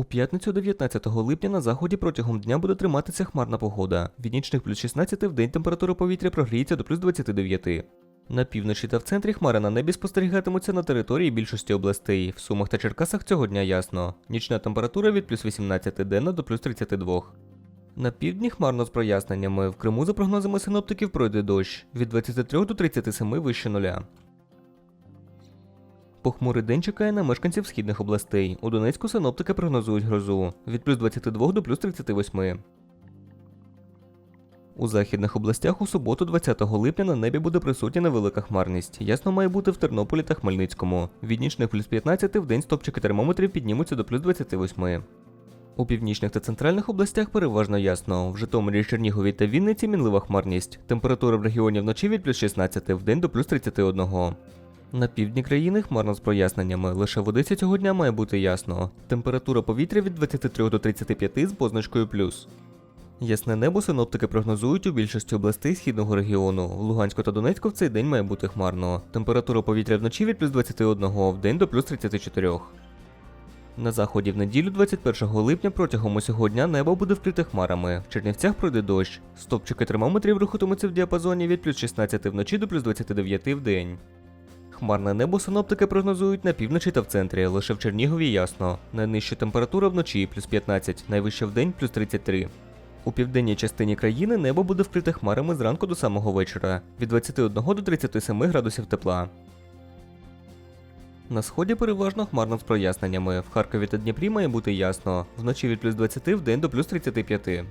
У п'ятницю 19 липня на заході протягом дня буде триматися хмарна погода. Від нічних плюс 16 в день температура повітря прогріється до плюс 29. На півночі та в центрі хмари на небі спостерігатимуться на території більшості областей. В Сумах та Черкасах цього дня ясно. Нічна температура від плюс 18 денна до плюс 32. На півдні хмарно з проясненнями. В Криму, за прогнозами синоптиків, пройде дощ від 23 до 37 вище нуля. Похмурий день чекає на мешканців східних областей. У Донецьку синоптики прогнозують грозу від плюс 22 до плюс 38. У західних областях у суботу, 20 липня, на небі буде присутня невелика хмарність. Ясно має бути в Тернополі та Хмельницькому. Від нічних плюс 15 в день стопчики термометрів піднімуться до плюс 28. У північних та центральних областях переважно ясно. В Житомирі, Чернігові та Вінниці мінлива хмарність. Температура в регіоні вночі від плюс 16 в день до плюс 31. На півдні країни хмарно з проясненнями. Лише в Одесі цього дня має бути ясно. Температура повітря від 23 до 35 з позначкою плюс. Ясне небо синоптики прогнозують у більшості областей східного регіону. В Луганську та Донецьку в цей день має бути хмарно. Температура повітря вночі від плюс 21 в день до плюс 34. На заході в неділю 21 липня протягом усього дня небо буде вкрите хмарами. В Чернівцях пройде дощ. Стопчики термометрів рухатимуться в діапазоні від плюс 16 вночі до плюс 29 в день. Хмарне небо синоптики прогнозують на півночі та в центрі, лише в Чернігові ясно. Найнижча температура вночі плюс 15, найвища в день плюс 33. У південній частині країни небо буде вкрите хмарами зранку до самого вечора, від 21 до 37 градусів тепла. На сході переважно хмарно з проясненнями. В Харкові та Дніпрі має бути ясно. Вночі від плюс 20 в день до плюс 35.